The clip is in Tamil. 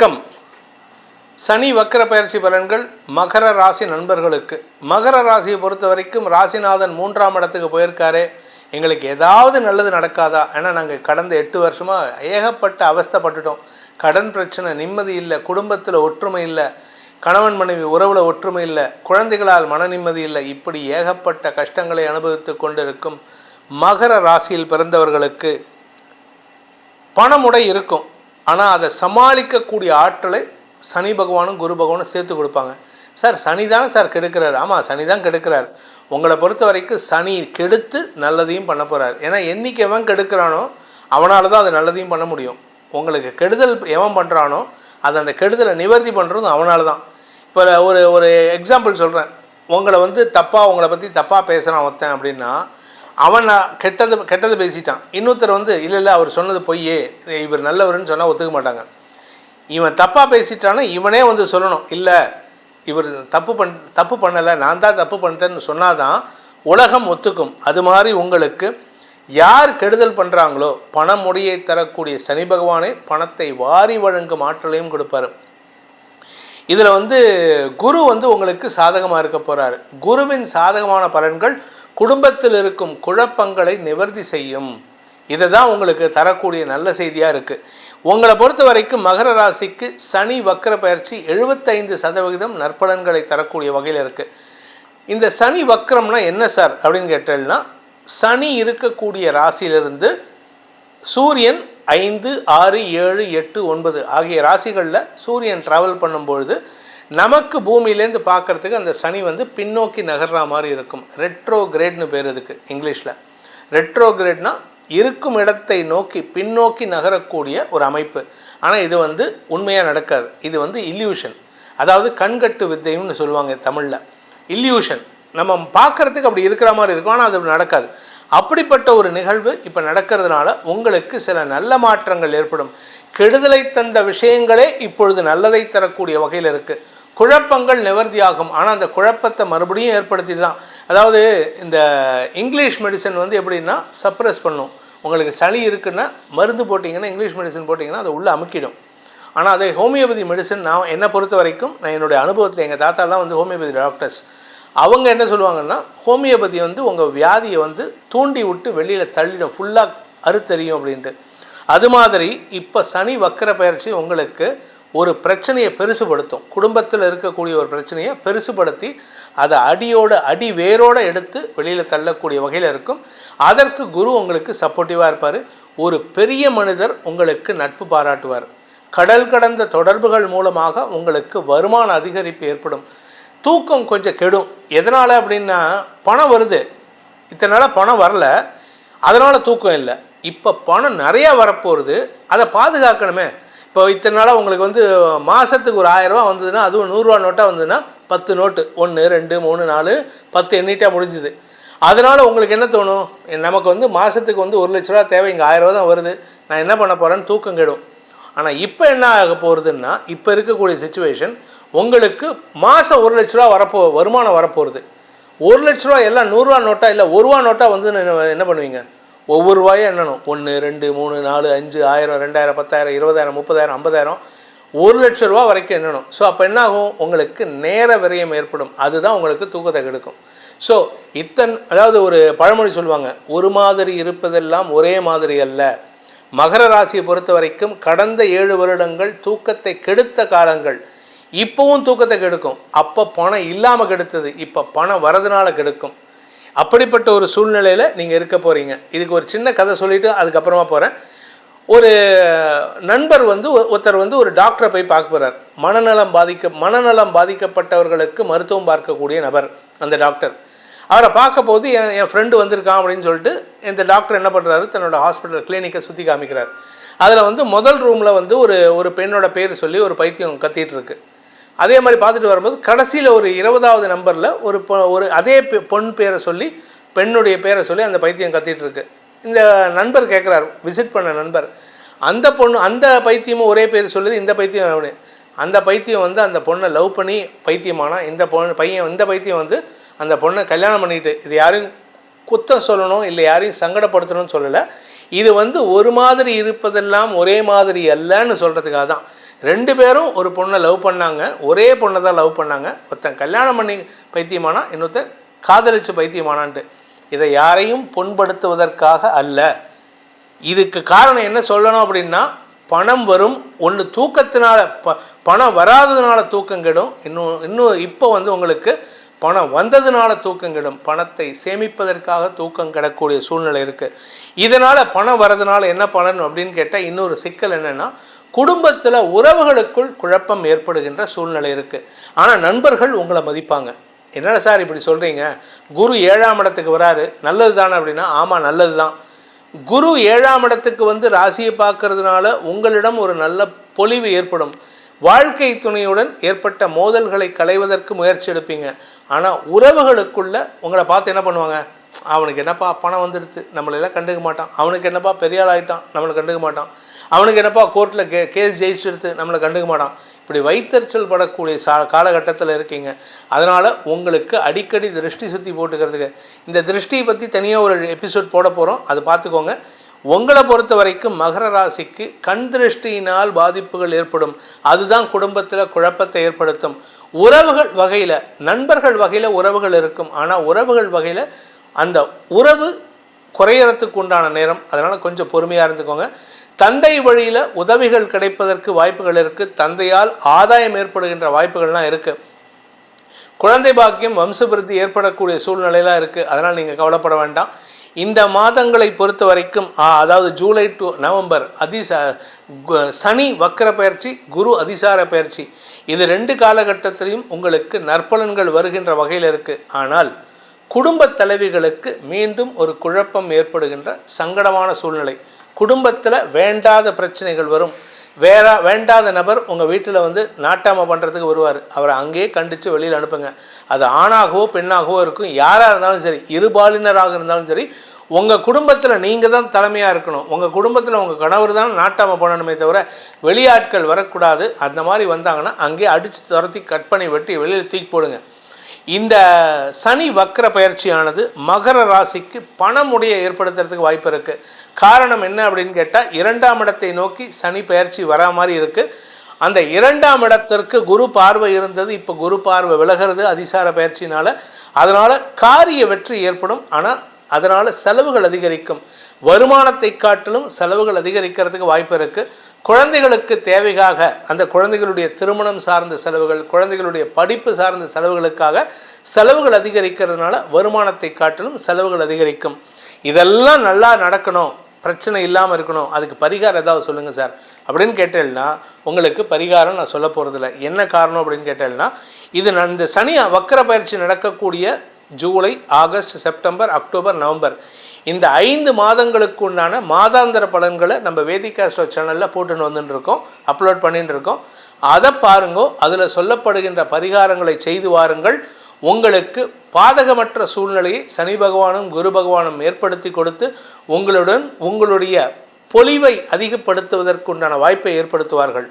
வணக்கம். சனி வக்கர பயிற்சி பலன்கள் மகர ராசி நண்பர்களுக்கு. மகர ராசியை பொறுத்த வரைக்கும் ராசிநாதன் மூன்றாம் இடத்துக்கு போயிருக்காரே. எங்களுக்கு ஏதாவது நல்லது நடக்காதா? ஏன்னா நாங்கள் கடந்த எட்டு வருஷமாக ஏகப்பட்ட அவஸ்தைப்பட்டுட்டோம் கடன் பிரச்சனை நிம்மதி இல்லை குடும்பத்தில் ஒற்றுமை இல்லை கணவன் மனைவி உறவில் ஒற்றுமை இல்லை குழந்தைகளால் மன நிம்மதி இல்லை இப்படி ஏகப்பட்ட கஷ்டங்களை அனுபவித்து கொண்டிருக்கும் மகர ராசியில் பிறந்தவர்களுக்கு பணமுடை இருக்கும். ஆனால் அதை சமாளிக்கக்கூடிய ஆற்றலை சனி பகவானும் குரு பகவானும் சேர்த்து கொடுப்பாங்க. சார் சனி தானே சார் கெடுக்கிறார். ஆமாம் சனி தான் கெடுக்கிறார். உங்களை பொறுத்த வரைக்கும் சனி கெடுத்து நல்லதையும் பண்ண போகிறார் ஏன்னா என்றைக்கு எவன் கெடுக்கிறானோ அவனால் தான் அது நல்லதையும் பண்ண முடியும். உங்களுக்கு கெடுதல் எவன் பண்ணுறானோ அது அந்த கெடுதலை நிவர்த்தி பண்ணுறதும் அவனால தான். இப்போ ஒரு ஒரு எக்ஸாம்பிள் சொல்கிறேன் உங்களை வந்து தப்பாக உங்களை பற்றி தப்பாக பேசுகிறான் ஒருத்தன் அப்படின்னா அவன் கெட்டது கெட்டது பேசிட்டான். இன்னொருத்தர் வந்து இல்லை இல்லை அவர் சொன்னது பொய்யே. இவர் நல்லவர்னு சொன்னால் ஒத்துக்க மாட்டாங்க. இவன் தப்பாக பேசிட்டானா இவனே வந்து சொல்லணும். இல்லை இவர் தப்பு பண் தப்பு பண்ணலை. நான் தான் தப்பு பண்ணிட்டேன்னு சொன்னாதான் உலகம் ஒத்துக்கும். அது மாதிரி உங்களுக்கு யார் கெடுதல் பண்ணுறாங்களோ பணமுடியை தரக்கூடிய சனி பகவானே பணத்தை வாரி வழங்கும் ஆற்றலையும் கொடுப்பாரு. இதில் வந்து குரு வந்து உங்களுக்கு சாதகமாக இருக்க போகிறாரு குருவின் சாதகமான பலன்கள் குடும்பத்தில் இருக்கும் குழப்பங்களை நிவர்த்தி செய்யும். இதை தான் உங்களுக்கு தரக்கூடிய நல்ல செய்தியாக இருக்குது உங்களை பொறுத்த வரைக்கும் மகர ராசிக்கு சனி வக்கர பயிற்சி எழுபத்தைந்து சதவிகிதம் நற்பலன்களை தரக்கூடிய வகையில் இருக்குது இந்த சனி வக்கரம்னா என்ன சார் அப்படின்னு கேட்டேன்னா சனி இருக்கக்கூடிய ராசியிலிருந்து சூரியன் ஐந்து ஆறு ஏழு எட்டு ஒன்பது ஆகிய ராசிகளில் சூரியன் ட்ராவல் பண்ணும்பொழுது நமக்கு பூமியிலேருந்து பார்க்குறதுக்கு அந்த சனி வந்து பின்னோக்கி நகர்ற மாதிரி இருக்கும். ரெட்ரோ கிரேட்னு பேர் இதுக்கு இங்கிலீஷில். ரெட்ரோ கிரேட்னா இருக்கும் இடத்தை நோக்கி பின்னோக்கி நகரக்கூடிய ஒரு அமைப்பு. ஆனால் இது வந்து உண்மையாக நடக்காது. இது வந்து இல்யூஷன் அதாவது கண்கட்டு வித்தைன்னு சொல்லுவாங்க தமிழில். இல்யூஷன் நம்ம பார்க்குறதுக்கு அப்படி இருக்கிற மாதிரி இருக்கும் ஆனால் அது நடக்காது. அப்படிப்பட்ட ஒரு நிகழ்வு இப்போ நடக்கிறதுனால உங்களுக்கு சில நல்ல மாற்றங்கள் ஏற்படும். கெடுதலை தந்த விஷயங்களே இப்பொழுது நல்லதை தரக்கூடிய வகையில் இருக்குது குழப்பங்கள் நிவர்த்தியாகும். ஆனால் அந்த குழப்பத்தை மறுபடியும் ஏற்படுத்திட்டு தான். அதாவது இந்த இங்கிலீஷ் மெடிசன் வந்து எப்படின்னா சப்ரஸ் பண்ணும். உங்களுக்கு சளி இருக்குன்னா மருந்து போட்டிங்கன்னா இங்கிலீஷ் மெடிசன் போட்டிங்கன்னா அதை உள்ளே அமுக்கிடும். ஆனால் அதை ஹோமியோபதி மெடிசன் நான் என்னை பொறுத்த வரைக்கும் நான் என்னுடைய அனுபவத்தில் எங்கள் தாத்தாலாம் வந்து ஹோமியோபதி டாக்டர்ஸ் அவங்க என்ன சொல்லுவாங்கன்னா ஹோமியோபதி வந்து உங்கள் வியாதியை வந்து தூண்டி விட்டு வெளியில் தள்ளிடும். ஃபுல்லாக அறுத்தறியும் அப்படின்ட்டு. அது மாதிரி இப்போ சனி வக்கர பயிற்சி உங்களுக்கு ஒரு பிரச்சனையை பெருசுபடுத்தும். குடும்பத்தில் இருக்கக்கூடிய ஒரு பிரச்சனையை பெருசுபடுத்தி அதை அடியோட அடி வேரோடு எடுத்து வெளியில் தள்ளக்கூடிய வகையில் இருக்கும். அதற்கு குரு உங்களுக்கு சப்போர்ட்டிவாக இருப்பார். ஒரு பெரிய மனிதர் உங்களுக்கு நட்பு பாராட்டுவார். கடல் கடந்த தொடர்புகள் மூலமாக உங்களுக்கு வருமான அதிகரிப்பு ஏற்படும். தூக்கம் கொஞ்சம் கெடும். எதனால் அப்படின்னா பணம் வருது. இத்தனை நாளாக பணம் வரல. அதனால் தூக்கம் இல்லை. இப்போ பணம் நிறையா வரப்போகிறது அதை பாதுகாக்கணுமே. இப்போ இத்தனை நாளாக உங்களுக்கு வந்து மாதத்துக்கு ஒரு ஆயிரரூவா வந்ததுன்னா அதுவும் நூறுரூவா நோட்டாக வந்ததுன்னா பத்து நோட்டு. ஒன்று ரெண்டு மூணு நாலு பத்து எண்ணிட்டா முடிஞ்சுது. அதனால் உங்களுக்கு என்ன தோணும்? நமக்கு வந்து மாதத்துக்கு வந்து ஒரு லட்ச ரூபா தேவை இங்கே ஆயிரரூவா தான் வருது. நான் என்ன பண்ண போகிறேன்னு தூக்கம் கெடும். ஆனால் இப்போ என்ன ஆக போகிறதுன்னா இப்போ இருக்கக்கூடிய சுச்சுவேஷன் உங்களுக்கு மாதம் ஒரு லட்ச ரூபா வரப்போ வருமானம் வரப்போகிறது ஒரு லட்ச ரூபா எல்லாம் நூறுரூவா நோட்டா இல்லை ஒரு ரூபா வந்து என்ன பண்ணுவீங்க? ஒவ்வொரு ரூபாயும் எண்ணணும். ஒன்று ரெண்டு மூணு நாலு அஞ்சு ஆயிரம் ரெண்டாயிரம் பத்தாயிரம் இருபதாயிரம் முப்பதாயிரம் ஐம்பதாயிரம் ஒரு லட்ச ரூபா வரைக்கும் எண்ணணும். ஸோ அப்போ என்ன ஆகும் உங்களுக்கு நேர விரயம் ஏற்படும். அதுதான் உங்களுக்கு தூக்கத்தை கெடுக்கும். ஸோ இத்தன் அதாவது ஒரு பழமொழி சொல்லுவாங்க ஒரு மாதிரி இருப்பதெல்லாம் ஒரே மாதிரி அல்ல. மகர ராசியை பொறுத்த வரைக்கும் கடந்த ஏழு வருடங்கள் தூக்கத்தை கெடுத்த காலங்கள். இப்போவும் தூக்கத்தை கெடுக்கும். அப்போ பணம் இல்லாமல் கெடுத்தது. இப்போ பணம் வரதுனால கெடுக்கும். அப்படிப்பட்ட ஒரு சூழ்நிலையில் நீங்கள் இருக்க போகிறீங்க இதுக்கு ஒரு சின்ன கதை சொல்லிவிட்டு அதுக்கப்புறமா போகிறேன் ஒரு நண்பர் வந்து ஒருத்தர் வந்து ஒரு டாக்டரை போய் பார்க்க போகிறார் மனநலம் பாதிக்க மனநலம் பாதிக்கப்பட்டவர்களுக்கு மருத்துவம் பார்க்கக்கூடிய நபர் அந்த டாக்டர் அவரை பார்க்க போது என் என் ஃப்ரெண்டு வந்திருக்கான் அப்படின்னு சொல்லிட்டு இந்த டாக்டர் என்ன பண்ணுறாரு தன்னோட ஹாஸ்பிட்டல் கிளினிக்கை சுற்றி காமிக்கிறார். அதில் வந்து முதல் ரூமில் வந்து ஒரு ஒரு பெண்ணோட பேர் சொல்லி ஒரு பைத்தியம் கத்திகிட்டு இருக்குது அதே மாதிரி பார்த்துட்டு வரும்போது கடைசியில் ஒரு இருபதாவது நம்பரில் ஒரு பொ- ஒரு அதே பொன் பேரை சொல்லி பெண்ணுடைய பேரை சொல்லி அந்த பைத்தியம் கத்திட்டு இருக்கு. இந்த நண்பர் கேட்குறார் விசிட் பண்ண நண்பர். அந்த பொண்ணு அந்த பைத்தியமும் ஒரே பேர் சொல்லுது இந்த பைத்தியம் அவனு. அந்த பைத்தியம் வந்து அந்த பொண்ணை லவ் பண்ணி பைத்தியமானா இந்த பொண்ணு பையன் இந்த பைத்தியம் வந்து அந்த பொண்ணை கல்யாணம் பண்ணிட்டு இது யாரையும் குத்தம் சொல்லணும் இல்லை யாரையும் சங்கடப்படுத்தணும்னு சொல்லலை. இது வந்து ஒரு மாதிரி இருப்பதெல்லாம் ஒரே மாதிரி அல்லன்னு சொல்கிறதுக்காக தான் ரெண்டு பேரும் ஒரு பொண்ணை லவ் பண்ணாங்க. ஒரே பொண்ணை தான் லவ் பண்ணாங்க. ஒருத்தன் கல்யாணம் பண்ணி பைத்தியமானா இன்னொருத்தன் காதலிச்சு பைத்தியமானான்ட்டு. இதை யாரையும் புண்படுத்துவதற்காக அல்ல. இதுக்கு காரணம் என்ன சொல்லணும் அப்படின்னா பணம் வரும். ஒன்று தூக்கத்தினால ப பணம் வராததுனால தூக்கம் கெடும். இன்னும் இன்னும் இப்போ வந்து உங்களுக்கு பணம் வந்ததுனால தூக்கம் கெடும். பணத்தை சேமிப்பதற்காக தூக்கம் கிடக்கூடிய சூழ்நிலை இருக்குது இதனால் பணம் வரதுனால என்ன பலன் அப்படின்னு கேட்டால் இன்னொரு சிக்கல் என்னென்னா குடும்பத்தில் உறவுகளுக்குள் குழப்பம் ஏற்படுகின்ற சூழ்நிலை இருக்குது ஆனால் நண்பர்கள் உங்களை மதிப்பாங்க. என்னடா சார் இப்படி சொல்கிறீங்க குரு ஏழாம் இடத்துக்கு வராரு. நல்லது தானே அப்படின்னா ஆமாம் நல்லது தான். குரு ஏழாம் இடத்துக்கு வந்து ராசியை பார்க்கறதுனால உங்களிடம் ஒரு நல்ல பொலிவு ஏற்படும். வாழ்க்கை துணையுடன் ஏற்பட்ட மோதல்களை களைவதற்கு முயற்சி எடுப்பீங்க. ஆனால் உறவுகளுக்குள்ள உங்களை பார்த்து என்ன பண்ணுவாங்க? அவனுக்கு என்னப்பா பணம் வந்துடுது நம்மளெல்லாம் கண்டுக்க மாட்டான். அவனுக்கு என்னப்பா பெரியாள் ஆகிட்டான் நம்மளை கண்டுக்க மாட்டான். அவனுக்கு என்னப்பா கோர்ட்டில் கே கேஸ் ஜெயிச்செடுத்து நம்மளை கண்டுக்க மாட்டான். இப்படி வைத்தறிச்சல் படக்கூடிய சா காலகட்டத்தில் இருக்கீங்க. அதனால் உங்களுக்கு அடிக்கடி திருஷ்டி சுற்றி போட்டுக்கிறதுக்கு. இந்த திருஷ்டியை பற்றி தனியாக ஒரு எபிசோட் போட போகிறோம் அதை பார்த்துக்கோங்க. உங்களை பொறுத்த வரைக்கும் மகர ராசிக்கு கண் திருஷ்டியினால் பாதிப்புகள் ஏற்படும். அதுதான் குடும்பத்தில் குழப்பத்தை ஏற்படுத்தும். உறவுகள் வகையில் நண்பர்கள் வகையில் உறவுகள் இருக்கும். ஆனால் உறவுகள் வகையில் அந்த உறவு குறையறதுக்கு உண்டான நேரம். அதனால் கொஞ்சம் பொறுமையாக இருந்துக்கோங்க. தந்தை வழியில் உதவிகள் கிடைப்பதற்கு வாய்ப்புகள் இருக்குது தந்தையால் ஆதாயம் ஏற்படுகின்ற வாய்ப்புகள்லாம் இருக்குது குழந்தை பாக்கியம் வம்சபிருத்தி ஏற்படக்கூடிய சூழ்நிலையெல்லாம் இருக்குது அதனால் நீங்கள் கவலைப்பட வேண்டாம். இந்த மாதங்களை பொறுத்த வரைக்கும் ஆ, அதாவது ஜூலை டு நவம்பர் அதிச கு- சனி வக்கர பயிற்சி குரு அதிசார பயிற்சி. இது ரெண்டு காலகட்டத்திலையும் உங்களுக்கு நற்பலன்கள் வருகின்ற வகையில் இருக்குது ஆனால் குடும்பத் தலைவிகளுக்கு மீண்டும் ஒரு குழப்பம் ஏற்படுகின்ற சங்கடமான சூழ்நிலை. குடும்பத்தில் வேண்டாத பிரச்சனைகள் வரும். வேற வேண்டாத நபர் உங்கள் வீட்டில் வந்து நாட்டாமல் பண்ணுறதுக்கு வருவார். அவரை அங்கேயே கண்டித்து வெளியில் அனுப்புங்க. அது ஆணாகவோ பெண்ணாகவோ இருக்கும். யாராக இருந்தாலும் சரி இருபாலினராக இருந்தாலும் சரி உங்கள் குடும்பத்தில் நீங்கள் தான் தலைமையாக இருக்கணும். உங்கள் குடும்பத்தில் உங்கள் கணவர் தான் நாட்டாமல் பண்ணணுமே தவிர வெளியாட்கள் வரக்கூடாது. அந்த மாதிரி வந்தாங்கன்னா அங்கேயே அடித்து துரத்தி கட் பண்ணி வெட்டி வெளியில் தூக்கி போடுங்க. இந்த சனி வக்கர பயிற்சியானது மகர ராசிக்கு பணமுடைய ஏற்படுத்துறதுக்கு வாய்ப்பு இருக்குது காரணம் என்ன அப்படின்னு கேட்டால் இரண்டாம் இடத்தை நோக்கி சனி பயிற்சி வரா மாதிரி இருக்குது அந்த இரண்டாம் இடத்திற்கு குரு பார்வை இருந்தது இப்போ குரு பார்வை விலகிறது அதிசார பயிற்சினால் அதனால் காரிய வெற்றி ஏற்படும் ஆனால் அதனால் செலவுகள் அதிகரிக்கும். வருமானத்தை காட்டிலும் செலவுகள் அதிகரிக்கிறதுக்கு வாய்ப்பு இருக்குது குழந்தைகளுக்கு தேவைக்காக அந்த குழந்தைகளுடைய திருமணம் சார்ந்த செலவுகள் குழந்தைகளுடைய படிப்பு சார்ந்த செலவுகளுக்காக செலவுகள் அதிகரிக்கிறதுனால வருமானத்தை காட்டிலும் செலவுகள் அதிகரிக்கும். இதெல்லாம் நல்லா நடக்கணும். பிரச்சனை இல்லாமல் இருக்கணும். அதுக்கு பரிகாரம் ஏதாவது சொல்லுங்கள் சார். அப்படின்னு கேட்டேன்னா உங்களுக்கு பரிகாரம் நான் சொல்ல போகிறதில்ல என்ன காரணம் அப்படின்னு கேட்டேன்னா இது நான் இந்த சனி வக்கர பயிற்சி நடக்கக்கூடிய July August September October November. இந்த ஐந்து மாதங்களுக்கு உண்டான மாதாந்திர பலன்களை நம்ம வேதிகாஸ்டோ சேனலில் போட்டுன்னு வந்துட்டு இருக்கோம். அப்லோட் பண்ணிட்டு இருக்கோம். அதை பாருங்கோ அதில் சொல்லப்படுகின்ற பரிகாரங்களை செய்து வாருங்கள். உங்களுக்கு பாதகமற்ற சூழ்நிலையை சனி பகவானும் குரு பகவானும் ஏற்படுத்தி கொடுத்து உங்களுடன் உங்களுடைய பொலிவை அதிகப்படுத்துவதற்குண்டான வாய்ப்பை ஏற்படுத்துவார்கள்.